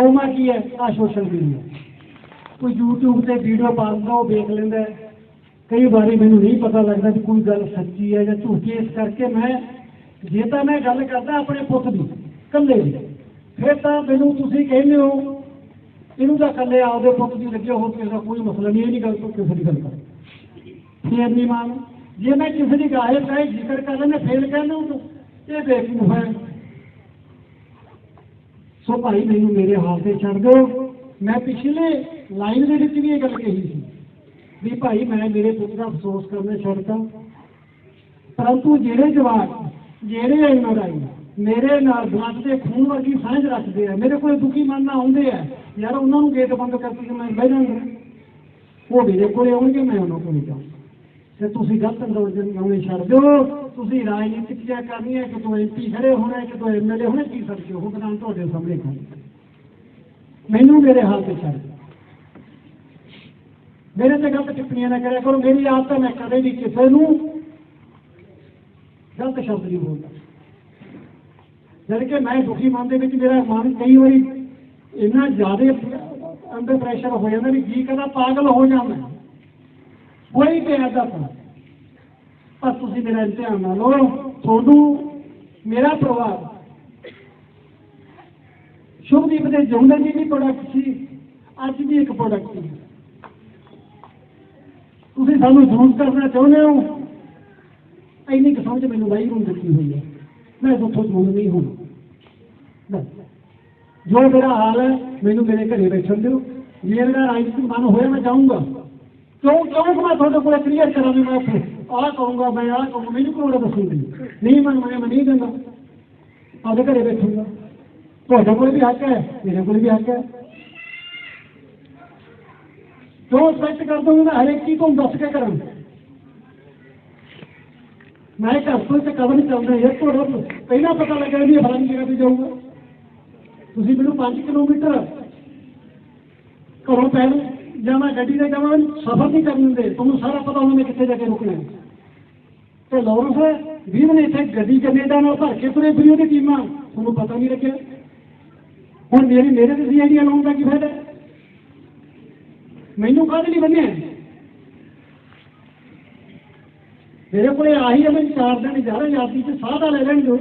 ਸੋਮਾ ਕੀ ਹੈ? ਆ ਸੋਸ਼ਲ ਮੀਡੀਆ ਕੋਈ YouTube ਤੇ ਵੀਡੀਓ ਪਾਉਂਦਾ ਉਹ ਦੇਖ ਲੈਂਦਾ ਕਈ ਵਾਰੀ ਮੈਨੂੰ ਨਹੀਂ ਪਤਾ ਲੱਗਦਾ ਕਿ ਕੋਈ ਗੱਲ ਸੱਚੀ ਹੈ ਜਾਂ ਝੂਠੀ। ਇਸ ਕਰਕੇ ਮੈਂ, ਜੇ ਤਾਂ ਮੈਂ ਗੱਲ ਕਰਦਾ ਆਪਣੇ ਪੁੱਤ ਦੀ, ਇਕੱਲੇ ਦੀ, ਫਿਰ ਤਾਂ ਮੈਨੂੰ ਤੁਸੀਂ ਕਹਿੰਦੇ ਹੋ, ਇਹਨੂੰ ਤਾਂ ਇਕੱਲੇ ਆਪਦੇ ਪੁੱਤ ਦੀ ਲੱਗੇ ਹੋਰ ਕਿਸੇ ਦਾ ਕੋਈ ਮਸਲਾ ਨਹੀਂ, ਇਹ ਨਹੀਂ ਗੱਲ ਤੋਂ ਕਿਸੇ ਦੀ ਗੱਲ ਕਰ ਫੇਰ ਨਹੀਂ ਮਾਨ ਜੇ ਮੈਂ ਕਿਸੇ ਦੀ ਗਾਇਬ ਕਹੇ ਜ਼ਿਕਰ ਕਰ ਲੈਣੇ ਫੇਰ ਕਹਿੰਦਾ ਉਹ ਇਹ ਬੇਵਕੂਫ ਹੈ। ਸੋ ਭਾਈ, ਮੈਨੂੰ ਮੇਰੇ ਹਾਲ ਤੇ ਛੱਡ ਦਿਓ। ਮੈਂ ਪਿਛਲੇ ਲਾਈਨ ਦੇ ਵਿੱਚ ਵੀ ਇਹ ਗੱਲ ਕਹੀ ਸੀ ਵੀ ਭਾਈ, ਮੈਂ ਮੇਰੇ ਪੁੱਤ ਦਾ ਅਫਸੋਸ ਕਰਨਾ ਛੱਡਤਾ। ਪਰੰਤੂ ਜਿਹੜੇ ਜਵਾਕ, ਜਿਹੜੇ ਐਨਆਰਆਈ ਮੇਰੇ ਨਾਲ ਬਲੱਡ ਦੇ ਖੂਨ ਵਰਗੀ ਸਾਂਝ ਰੱਖਦੇ ਆ, ਮੇਰੇ ਕੋਲ ਦੁਖੀ ਮਨ ਨਾਲ ਆਉਂਦੇ ਆ, ਯਾਰ ਉਹਨਾਂ ਨੂੰ ਗੇਟ ਬੰਦ ਕਰਕੇ ਕਿ ਮੈਂ ਬਹਿ ਜਾਵਾਂਗਾ ਉਹ ਮੇਰੇ ਕੋਲੇ ਆਉਣਗੇ, ਮੈਂ ਉਹਨਾਂ ਕੋਲ ਜਾਊਂਗਾ। ਤੇ ਤੁਸੀਂ ਗਲਤ ਅੰਦੋਲਨ ਆਉਣੇ ਛੱਡ ਦਿਓ। ਤੁਸੀਂ ਰਾਜਨੀਤਿਕ ਜਿਆ ਕਰਨੀ ਹੈ ਕਿ ਤੂੰ ਐਮਪੀ ਖੜੇ ਹੋਣਾ ਹੈ, ਕਿ ਤੂੰ ਐਮਐਲਏ ਹੋਣਾ ਕੀ ਸਕਦੇ ਹੋ? ਬਦਾਨ ਤੁਹਾਡੇ ਸਾਹਮਣੇ ਕਰ ਮੈਨੂੰ ਮੇਰੇ ਹਾਲ ਤੇ ਛੱਡ ਦਿਓ। ਮੇਰੇ ਤੇ ਗਲਤ ਟਿੱਪਣੀਆਂ ਨਾ ਕਰਿਆ ਕਰੋ। ਮੇਰੀ ਆਦਤ ਹੈ ਮੈਂ ਕਦੇ ਵੀ ਕਿਸੇ ਨੂੰ ਗਲਤ ਸ਼ਬਦ ਨਹੀਂ ਬੋਲਦਾ। ਜਦ ਕਿ ਮੈਂ ਦੁਖੀ ਮਨ ਦੇ ਵਿੱਚ ਮੇਰਾ ਮਨ ਕਈ ਵਾਰੀ ਇੰਨਾ ਜ਼ਿਆਦਾ ਅੰਦਰ ਪ੍ਰੈਸ਼ਰ ਹੋ ਜਾਂਦਾ ਵੀ ਜੀ ਕਹਿੰਦਾ ਪਾਗਲ ਹੋ ਜਾਂਦਾ ਕੋਈ ਤੇ ਆਦਾ ਪਰ ਤੁਸੀਂ ਮੇਰਾ ਇਮਤਿਹਾਨ ਨਾ ਲਓ ਤੁਹਾਨੂੰ ਮੇਰਾ ਪਰਿਵਾਰ। ਸ਼ੁਭਦੀਪ ਦੇ ਜੌਂਦੇ ਜੀ ਵੀ ਪ੍ਰੋਡਕਟ ਸੀ, ਅੱਜ ਵੀ ਇੱਕ ਪ੍ਰੋਡਕਟ ਸੀ। ਤੁਸੀਂ ਸਾਨੂੰ ਯੂਜ਼ ਕਰਨਾ ਚਾਹੁੰਦੇ ਹੋ, ਇੰਨੀ ਕੁ ਸਮਝ ਮੈਨੂੰ ਵਾਹਿਗੁਰੂ ਨੇ ਦਿੱਤੀ ਹੋਈ ਹੈ। ਮੈਂ ਦੁੱਖੋਂ ਦੂਰ ਨਹੀਂ ਹੁਣ। ਜੋ ਮੇਰਾ ਹਾਲ ਹੈ, ਮੈਨੂੰ ਮੇਰੇ ਘਰੇ ਬੈਠਣ ਦਿਓ। ਜੇ ਮੇਰਾ ਰਾਜਨੀਤਿਕ ਮਨ ਹੋਇਆ, ਮੈਂ ਜਾਊਂਗਾ। ਕਿਉਂ ਕਿਉਂ ਮੈਂ ਤੁਹਾਡੇ ਕੋਲ ਕਲੀਅਰ ਕਰਾਂ ਵੀ ਮੈਂ ਉੱਥੇ ਆਹ ਕਹੂੰਗਾ, ਮੈਂ ਆਹ ਕਹੂੰਗਾ, ਮੈਨੂੰ ਕੋਈ ਦੱਸੂਗੀ ਨਹੀਂ? ਮੈਂ ਮੈਂ ਨਹੀਂ ਦਿੰਦਾ। ਆਪਦੇ ਘਰੇ ਬੈਠੂਗਾ। ਤੁਹਾਡੇ ਕੋਲ ਵੀ ਹੱਕ ਹੈ, ਮੇਰੇ ਕੋਲ ਵੀ ਹੱਕ ਹੈ। ਜੋ ਸੈੱਟ ਕਰ ਦੂੰਗਾ ਮੈਂ ਹਰੇਕ ਚੀਜ਼ ਤੁਹਾਨੂੰ ਦੱਸ ਕੇ ਕਰਾਂ। ਮੈਂ ਘਰ ਤੋਂ ਤੇ ਕਦਮ ਚੱਲਦਾ ਯਾਰ, ਤੁਹਾਡਾ ਪਹਿਲਾਂ ਪਤਾ ਲੱਗਾ ਵੀ ਇਹ ਫਲਾਣੀ ਜਗ੍ਹਾ ਤੇ ਜਾਊਗਾ। ਤੁਸੀਂ ਮੈਨੂੰ 5 ਕਿਲੋਮੀਟਰ ਘਰੋਂ ਪੈਰ ਜਾਂ ਮੈਂ ਗੱਡੀ ਤੇ ਜਾਵਾਂ, ਸਫ਼ਰ ਨਹੀਂ ਕਰਨ ਦਿੰਦੇ। ਤੁਹਾਨੂੰ ਸਾਰਾ ਪਤਾ ਹੁੰਦਾ ਮੈਂ ਕਿੱਥੇ ਜਾ ਕੇ ਰੁਕਣਾ ਤੇ ਲਾਰੈਂਸ ਵੀਰ ਨੇ ਇੱਥੇ ਗੱਡੀ ਕੈਨੇਡਾ ਨਾਲ ਭਰ ਕੇ ਤੁਰੇ ਫਿਰੀ ਉਹਦੀ ਟੀਮਾਂ। ਤੁਹਾਨੂੰ ਪਤਾ ਨਹੀਂ ਲੱਗਿਆ। ਹੁਣ ਮੇਰੀ ਮੇਰੇ ਤੇ ਸੀਆਈਡੀ ਲਾਉਣ ਦਾ ਕੀ ਫਾਇਦਾ ਮੈਨੂੰ ਕਾਹਦੇ ਲਈ ਬੰਨਿਆ ਹੈ? ਮੇਰੇ ਕੋਲੇ ਆਹੀ ਹੈ ਮੈਂ ਚਾਰ ਦਿਨ ਜ਼ਿਆਦਾ ਯਾਦੀ ਤੇ ਸਾਹ ਦਾ ਲੈ ਲੈਣ ਦਿਓ।